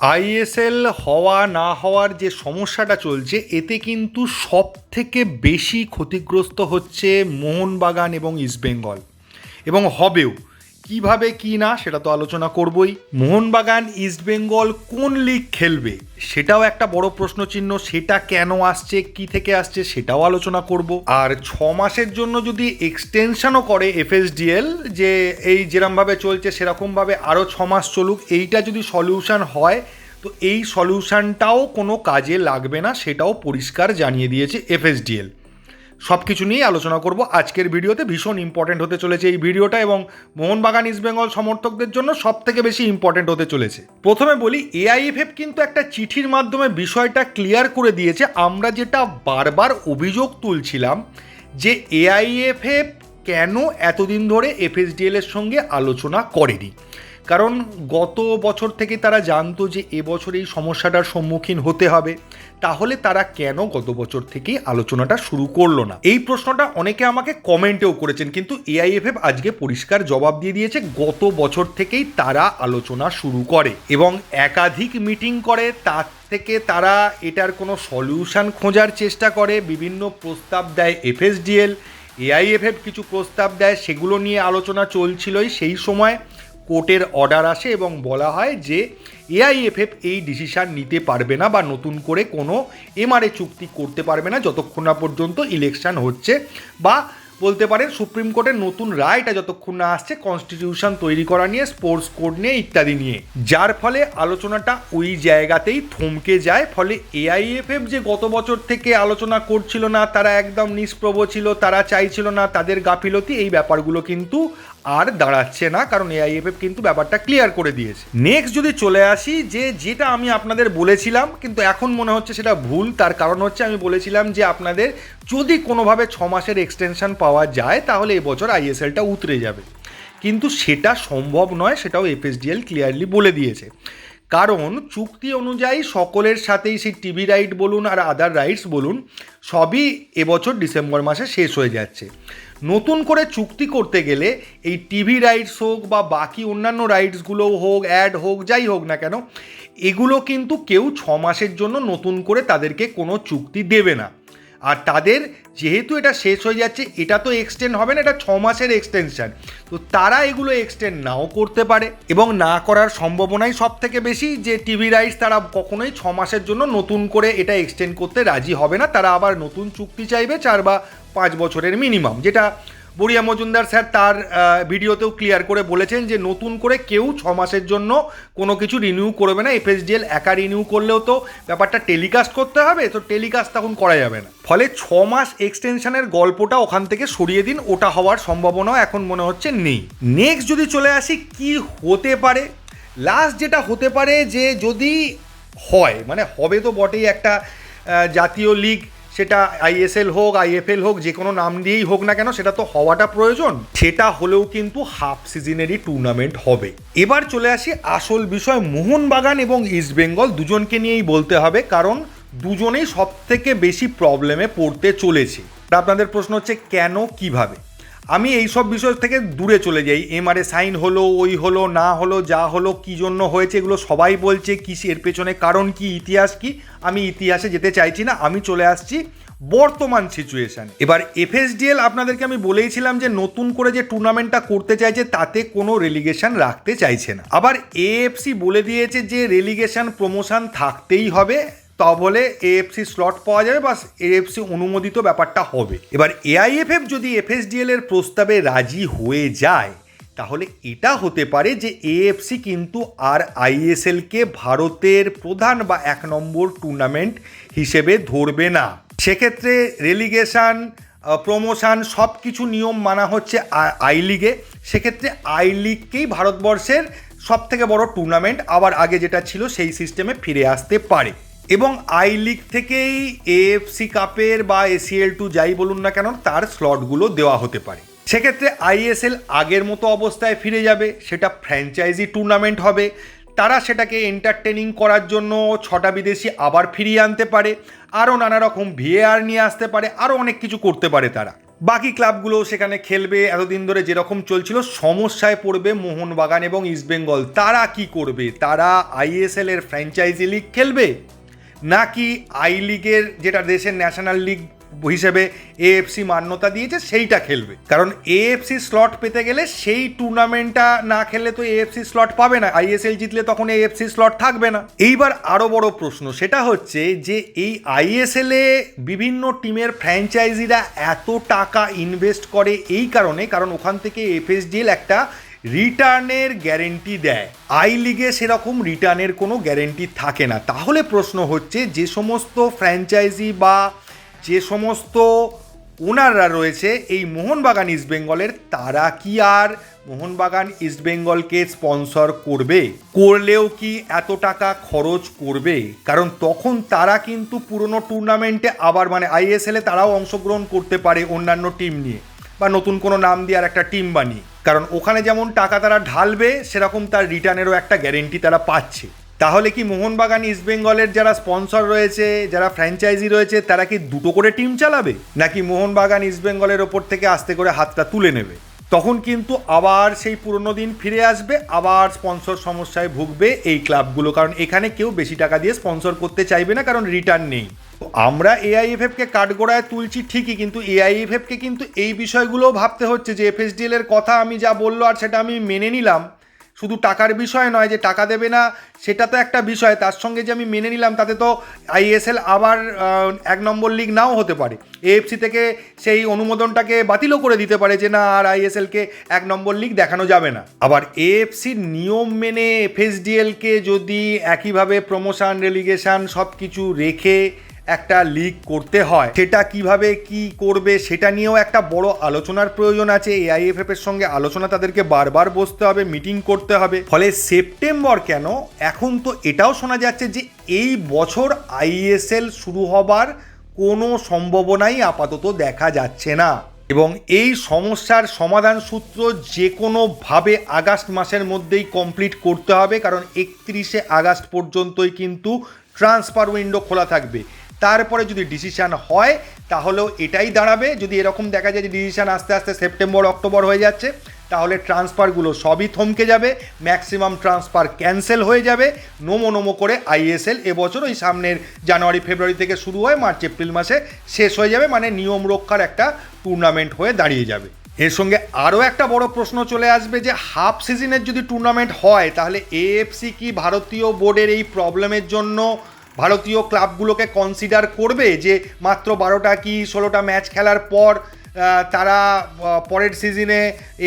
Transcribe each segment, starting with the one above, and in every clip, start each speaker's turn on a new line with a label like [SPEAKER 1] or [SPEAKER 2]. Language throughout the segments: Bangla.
[SPEAKER 1] আইএসএল হওয়া, না হওয়ার যে সমস্যাটা চলছে, এতে কিন্তু সব থেকে বেশি ক্ষতিগ্রস্ত হচ্ছে মোহনবাগান এবং ইস্টবেঙ্গল। এবং হবেও। কীভাবে কি না সেটা তো আলোচনা করবই। মোহনবাগান ইস্টবেঙ্গল কোন লিগ খেলবে সেটাও একটা বড় প্রশ্নচিহ্ন, সেটা কেন আসছে, কি থেকে আসছে সেটাও আলোচনা করব। আর ছ মাসের জন্য যদি এক্সটেনশনও করে এফএসডিএল যে এই যেরমভাবে চলছে সেরকমভাবে আরও ছ মাস চলুক, এইটা যদি সলিউশন হয়, তো এই সলিউশনটাও কোনো কাজে লাগবে না, সেটাও পরিষ্কার জানিয়ে দিয়েছে এফএসডিএল সব কিছু নিয়েই আলোচনা করব আজকের ভিডিওতে। ভীষণ ইম্পর্টেন্ট হতে চলেছে এই ভিডিওটা এবং মোহনবাগান ইস্টবেঙ্গল সমর্থকদের জন্য সব থেকে বেশি ইম্পর্টেন্ট হতে চলেছে। প্রথমে বলি এআইএফএফ কিন্তু একটা চিঠির মাধ্যমে বিষয়টা ক্লিয়ার করে দিয়েছে। আমরা যেটা বারবার অভিযোগ তুলছিলাম যে এআইএফএফ কেন এতদিন ধরে এফএসডিএল এর সঙ্গে আলোচনা করেনি। কারণ গত বছর থেকে তারা জানতো যে এবছর এই সমস্যাটার সম্মুখীন হতে হবে। তাহলে তারা কেন গত বছর থেকেই আলোচনাটা শুরু করল না? এই প্রশ্নটা অনেকে আমাকে কমেন্টেও করেছেন, কিন্তু এআইএফএফ আজকে পরিষ্কার জবাব দিয়ে দিয়েছে, গত বছর থেকেই তারা আলোচনা শুরু করে এবং একাধিক মিটিং করে, তার থেকে তারা এটার কোনো সলিউশন খোঁজার চেষ্টা করে, বিভিন্ন প্রস্তাব দেয় এফএসডিএল এআইএফএফ কিছু প্রস্তাব দেয়, সেগুলো নিয়ে আলোচনা চলছিলই সেই সময়। কোর্টের অর্ডার আসে এবং বলা হয় যে এআইএফএফ এই ডিসিশন নিতে পারবে না বা নতুন করে কোনো এমআরএ চুক্তি করতে পারবে না যতক্ষণ না পর্যন্ত ইলেকশন হচ্ছে বা বলতে পারেন সুপ্রিম কোর্টের নতুন রায়টা যতক্ষণ না আসছে কনস্টিটিউশন তৈরি করা নিয়ে স্পোর্টস কোড নিয়ে ইত্যাদি নিয়ে। যার ফলে আলোচনাটা ওই জায়গাতেই থমকে যায়, ফলে এআইএফএফ যে গত বছর থেকে আলোচনা করছিল না, তারা একদম নিষ্প্রভ ছিল, তারা চাইছিল না তাদের গাফিলতি, এই ব্যাপারগুলো কিন্তু আর দাঁড়াচ্ছে না, কারণ এআইএফএফ কিন্তু ব্যাপারটা ক্লিয়ার করে দিয়েছে। নেক্সট যদি চলে আসি, যে যেটা আমি আপনাদের বলেছিলাম, কিন্তু এখন মনে হচ্ছে সেটা ভুল, তার কারণ হচ্ছে আমি বলেছিলাম যে আপনাদের যদি কোনোভাবে ছ মাসের এক্সটেনশন পাওয়া যায়, তাহলে এবছর আইএসএলটা উতরে যাবে। কিন্তু সেটা সম্ভব নয়, সেটাও এফএসডিএল ক্লিয়ারলি বলে দিয়েছে। কারণ চুক্তি অনুযায়ী সকলের সাথেই সেই টিভি রাইট বলুন আর আদার রাইটস বলুন, সবই এবছর ডিসেম্বর মাসে শেষ হয়ে যাচ্ছে। নতুন করে চুক্তি করতে গেলে এই টিভি রাইটস হোক বা বাকি অন্যান্য রাইটসগুলোও হোক, অ্যাড হোক, যাই হোক না কেন, এগুলো কিন্তু কেউ ছ মাসের জন্য নতুন করে তাদেরকে কোনো চুক্তি দেবে না। আর তাদের যেহেতু এটা শেষ হয়ে যাচ্ছে, এটা তো এক্সটেন্ড হবে না, এটা ছ মাসের এক্সটেনশান তো তারা এগুলো এক্সটেন্ড নাও করতে পারে এবং না করার সম্ভাবনাই সব থেকে বেশি যে টিভি রাইস তারা কখনোই ছ মাসের জন্য নতুন করে এটা এক্সটেন্ড করতে রাজি হবে না। তারা আবার নতুন চুক্তি চাইবে চার বা পাঁচ বছরের মিনিমাম যেটা বড়িয়া মজুমদার স্যার তার ভিডিওতেও ক্লিয়ার করে বলেছেন যে নতুন করে কেউ ছ মাসের জন্য কোনো কিছু রিনিউ করবে না। এফএসডিএল একা রিনিউ করলেও তো ব্যাপারটা টেলিকাস্ট করতে হবে, তো টেলিকাস্ট তখন করা যাবে না। ফলে ছ মাস এক্সটেনশনের গল্পটা ওখান থেকে সরিয়ে দিন, ওটা হওয়ার সম্ভাবনাও এখন মনে হচ্ছে নেই। নেক্সট যদি চলে আসি, কি হতে পারে? লাস্ট যেটা হতে পারে যে যদি হয় মানে হবে তো বটেই একটা জাতীয় লিগ সেটা আইএসএল হোক আইএফএল হোক, যে কোনো নাম দিয়েই হোক না কেন, সেটা তো হওয়াটা প্রয়োজন। সেটা হলেও কিন্তু হাফ সিজনেরই টুর্নামেন্ট হবে। এবার চলে আসি আসল বিষয়, মোহনবাগান এবং ইস্টবেঙ্গল দুজনকে নিয়েই বলতে হবে, কারণ দুজনেই সব থেকে বেশি প্রবলেমে পড়তে চলেছে। আপনাদের প্রশ্ন হচ্ছে, কেন, কীভাবে? আমি এই সব বিষয় থেকে দূরে চলে যাই। এমআরএ সাইন হলো, ওই হলো, না হলো, যা হলো, কি জন্য হয়েছে, এগুলো সবাই বলছে, কি এর পেছনে কারণ কি, ইতিহাস কি? আমি ইতিহাসে যেতে চাইছি না, আমি চলে আসছি বর্তমান সিচুয়েশান এবার এফএসডিএল আপনাদেরকে আমি বলেইছিলাম যে, নতুন করে যে টুর্নামেন্টটা করতে চাইছে, তাতে কোনো রেলিগেশন রাখতে চাইছে না। আবার এএফসি বলে দিয়েছে যে রেলিগেশন প্রমোশন থাকতেই হবে। বলে এএফসি স্লট পাওয়া যাবে বা এএফসি অনুমোদিত ব্যাপারটা হবে। এবার এআইএফএফ যদি এফএসডিএল এর প্রস্তাবে রাজি হয়ে যায়, তাহলে এটা হতে পারে যে এএফসি কিন্তু আর আইএসএলকে ভারতের প্রধান বা এক নম্বর টুর্নামেন্ট হিসেবে ধরবে না। সেক্ষেত্রে রেলিগেশন প্রমোশন সব কিছু নিয়ম মানা হচ্ছে আই লিগে সেক্ষেত্রে আই লিগকেই ভারতবর্ষের সব থেকে বড় টুর্নামেন্ট আবার আগে যেটা ছিল সেই সিস্টেমে ফিরে আসতে পারে। এবং আই লিগ থেকেই এএফসি কাপের বা এসিএল টু যাই বলুন না কেন, তার স্লটগুলো দেওয়া হতে পারে। সেক্ষেত্রে আইএসএল আগের মতো অবস্থায় ফিরে যাবে, সেটা ফ্র্যাঞ্চাইজি টুর্নামেন্ট হবে। তারা সেটাকে এন্টারটেনিং করার জন্য ছটা বিদেশি আবার ফিরিয়ে আনতে পারে, আরও নানা রকম ভিএআর নিয়ে আসতে পারে, আরও অনেক কিছু করতে পারে তারা। বাকি ক্লাবগুলো সেখানে খেলবে, এতদিন ধরে যেরকম চলছিল, সমস্যায় পড়বে মোহনবাগান এবং ইস্টবেঙ্গল তারা কি করবে? তারা আইএসএল এর ফ্র্যাঞ্চাইজি লিগ খেলবে? নাকি আই লিগের যেটা দেশের ন্যাশনাল লিগ হিসেবে এএফসি মান্যতা দিয়েছে, সেইটা খেলবে। কারণ এএফসি স্লট পেতে গেলে সেই টুর্নামেন্টটা না খেললে তো এএফসি স্লট পাবে না। আইএসএল জিতলে তখন এএফসি স্লট থাকবে না। এইবার আরও বড় প্রশ্ন, সেটা হচ্ছে যে এই আইএসএল এ বিভিন্ন টিমের ফ্র্যাঞ্চাইজিরা এত টাকা ইনভেস্ট করে এই কারণে, কারণ ওখান থেকে এফএসডিএল একটা রিটার্নের গ্যারেন্টি দেয়। আই লিগে সেরকম রিটার্নের কোনো গ্যারেন্টি থাকে না। তাহলে প্রশ্ন হচ্ছে, যে সমস্ত ফ্র্যাঞ্চাইজি বা যে সমস্ত ওনাররা রয়েছে, এই মোহনবাগান ইস্টবেঙ্গলের তারা কি আর মোহনবাগান ইস্টবেঙ্গলকে স্পন্সর করবে? করলেও কি এত টাকা খরচ করবে? কারণ তখন তারা কিন্তু পুরনো টুর্নামেন্টে আবার মানে আইএসএলে তারাও অংশগ্রহণ করতে পারে অন্যান্য টিম নিয়ে, বা নতুন কোনো নাম দিয়ে আর একটা টিম বানিয়ে। কারণ ওখানে যেমন টাকা তারা ঢালবে, সেরকম তার রিটার্নেরও একটা গ্যারেন্টি তারা পাচ্ছে। তাহলে কি মোহনবাগান ইস্ট বেঙ্গলের যারা স্পন্সর রয়েছে, যারা ফ্র্যাঞ্চাইজি রয়েছে, তারা কি দুটো করে টিম চালাবে? নাকি মোহনবাগান ইস্ট বেঙ্গলের ওপর থেকে আস্তে করে হাতটা তুলে নেবে? তখন কিন্তু আবার সেই পুরনো দিন ফিরে আসবে, আবার স্পন্সর সমস্যায় ভুগবে এই ক্লাবগুলো কারণ এখানে কেউ বেশি টাকা দিয়ে স্পন্সর করতে চাইবে না, কারণ রিটার্ন নেই। আমরা এআইএফএফকে কাঠগোড়ায় তুলছি ঠিকই, কিন্তু এআইএফএফকে কিন্তু এই বিষয়গুলোও ভাবতে হচ্ছে যে এফএসডিএল এর কথা আমি যা বলল আর সেটা আমি মেনে নিলাম। শুধু টাকার বিষয় নয় যে টাকা দেবে না, সেটা তো একটা বিষয়। তার সঙ্গে যে আমি মেনে নিলাম, তাতে তো আইএসএল আবার এক নম্বর লিগ নাও হতে পারে। এএফসি থেকে সেই অনুমোদনটাকে বাতিলও করে দিতে পারে যে না, আর আইএসএলকে এক নম্বর লিগ দেখানো যাবে না। আবার এএফসির নিয়ম মেনে এফএসডিএলকে যদি একইভাবে প্রমোশন রেলিগেশন সব কিছু রেখে একটা লিগ করতে হয়, সেটা কীভাবে কি করবে সেটা নিয়েও একটা বড় আলোচনার প্রয়োজন আছে। এআইএফএফ এর সঙ্গে আলোচনা তাদেরকে বারবার বসতে হবে মিটিং করতে হবে। ফলে সেপ্টেম্বর কেন? এখন তো এটাও শোনা যাচ্ছে যে এই বছর আইএসএল শুরু হবার কোনো সম্ভাবনাই আপাতত দেখা যাচ্ছে না। এবং এই সমস্যার সমাধান সূত্র যে কোনোভাবে আগস্ট মাসের মধ্যেই কমপ্লিট করতে হবে, কারণ একত্রিশে আগস্ট পর্যন্তই কিন্তু ট্রান্সফার উইন্ডো খোলা থাকবে। তারপরে যদি ডিসিশান হয়, তাহলেও এটাই দাঁড়াবে। যদি এরকম দেখা যায় যে ডিসিশান আস্তে আস্তে সেপ্টেম্বর অক্টোবর হয়ে যাচ্ছে, তাহলে ট্রান্সফারগুলো সবই থমকে যাবে ম্যাক্সিমাম ট্রান্সফার ক্যান্সেল হয়ে যাবে, নোমো নোমো করে আইএসএল এবছর ওই সামনের জানুয়ারি ফেব্রুয়ারি থেকে শুরু হয় মার্চ এপ্রিল মাসে শেষ হয়ে যাবে মানে নিয়ম রক্ষার একটা টুর্নামেন্ট হয়ে দাঁড়িয়ে যাবে। এর সঙ্গে আরও একটা বড় প্রশ্ন চলে আসবে যে হাফ সিজনের যদি টুর্নামেন্ট হয়, তাহলে এএফসি কি ভারতীয় বোর্ডের এই প্রবলেমের জন্য ভারতীয় ক্লাবগুলোকে কনসিডার করবে যে মাত্র বারোটা কি ষোলোটা ম্যাচ খেলার পর তারা পরের সিজনে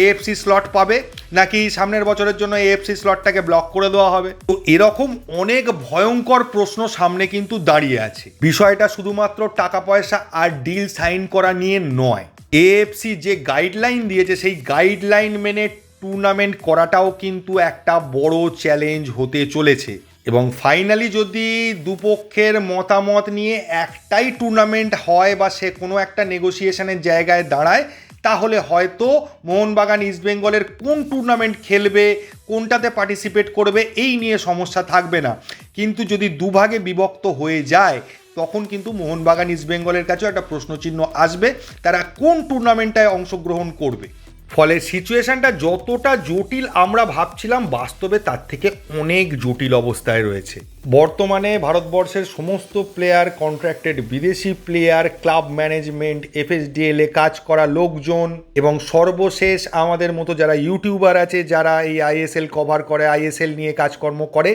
[SPEAKER 1] এএফসি স্লট পাবে, নাকি সামনের বছরের জন্য এএফসি স্লটটাকে ব্লক করে দেওয়া হবে? তো এরকম অনেক ভয়ঙ্কর প্রশ্ন সামনে কিন্তু দাঁড়িয়ে আছে। বিষয়টা শুধুমাত্র টাকা পয়সা আর ডিল সাইন করা নিয়ে নয়। এএফসি যে গাইডলাইন দিয়েছে, সেই গাইডলাইন মেনে টুর্নামেন্ট করাটাও কিন্তু একটা বড় চ্যালেঞ্জ হতে চলেছে। এবং ফাইনালি যদি দুপক্ষের মতামত নিয়ে একটাই টুর্নামেন্ট হয় বা সে কোনো একটা নেগোসিয়েশনের জায়গায় দাঁড়ায়, তাহলে হয়তো মোহনবাগান ইস্টবেঙ্গলের কোন টুর্নামেন্ট খেলবে, কোনটাতে পার্টিসিপেট করবে, এই নিয়ে সমস্যা থাকবে না। কিন্তু যদি দুভাগে বিভক্ত হয়ে যায়, তখন কিন্তু মোহনবাগান ইস্টবেঙ্গলের কাছেও একটা প্রশ্নচিহ্ন আসবে, তারা কোন টুর্নামেন্টটায় অংশগ্রহণ করবে। ফলে সিচুয়েশনটা যতটা জটিল আমরা ভাবছিলাম, বাস্তবে তার থেকে অনেক জটিল অবস্থায় রয়েছে। বর্তমানে ভারতবর্ষের সমস্ত প্লেয়ার কন্ট্রাক্টেড বিদেশি প্লেয়ার ক্লাব ম্যানেজমেন্ট এফএসডিএল কাজ করা লোকজন এবং সর্বশেষ আমাদের মতো যারা ইউটিউবার আছে, যারা এই আইএসএল কভার করে আইএসএল নিয়ে কাজকর্ম করে,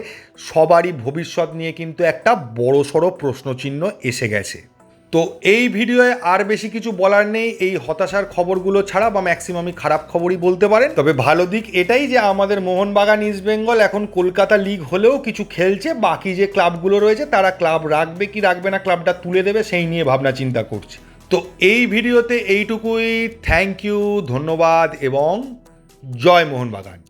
[SPEAKER 1] সবারই ভবিষ্যৎ নিয়ে কিন্তু একটা বড়সড় প্রশ্নচিহ্ন এসে গেছে। তো এই ভিডিওয়ে আর বেশি কিছু বলার নেই। এই হতাশার খবরগুলো ছাড়া বা ম্যাক্সিমামই খারাপ খবরই বলতে পারেন। তবে ভালো দিক এটাই যে আমাদের মোহনবাগান ইস্টবেঙ্গল এখন কলকাতা লিগ হলেও কিছু খেলছে। বাকি যে ক্লাবগুলো রয়েছে, তারা ক্লাব রাখবে কি রাখবে না ক্লাবটা তুলে দেবে, সেই নিয়ে ভাবনা চিন্তা করছে। তো এই ভিডিওতে এইটুকুই। থ্যাংক ইউ ধন্যবাদ এবং জয় মোহনবাগান।